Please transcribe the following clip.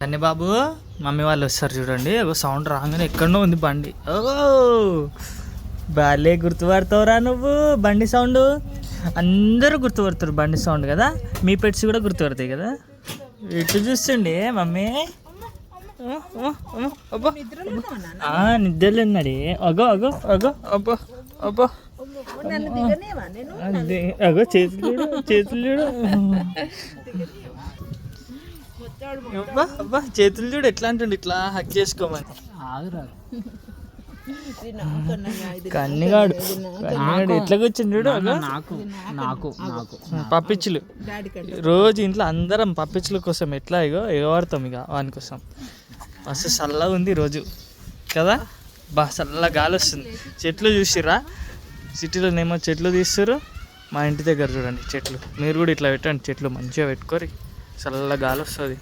కన్ని బాబు. మమ్మీ వాళ్ళు వస్తారు చూడండి. సౌండ్ రాగానే ఎక్కడనో ఉంది బండి. ఓ! బాలే గుర్తుపడతావురా నువ్వు బండి సౌండ్ అందరూ గుర్తుపడతారు బండి సౌండ్ కదా. మీ పెట్స్ కూడా గుర్తుపడతాయి కదా. ఇటు చూస్తుండే మమ్మీ. ఓ, ఓ, ఓ, అబ్బా. ఆ, నిద్రలో ఉన్నాడే అగో అగో అగో అబ్బో అబ్బో. అగో చేతులు చేతులు అబ్బా అబ్బా చేతులు చూడు ఎట్లా అంటుండు ఇట్లా హక్ చేసుకోమని. కన్నిగాడు. కన్నిగాడు. ఎట్లా కూర్చుని చూడు అగో. నాకు నాకు నాకు పప్పిచ్చులు. రోజు ఇంట్లో అందరం పప్పిచ్చుల కోసం ఎట్లా ఇగో ఎగవాడతాం ఇక వాని కోసం. మస్తు చల్లగా ఉంది రోజు. కదా? బా చల్ల గాలి వస్తుంది. చెట్లు చూసిర్రా? సిటీలోనేమో చెట్లు తీస్తారు మా ఇంటి దగ్గర చూడండి చెట్లు. మీరు కూడా ఇట్లా పెట్టండి చెట్లు మంచిగా పెట్టుకోరి చల్ల గాలి వస్తుంది.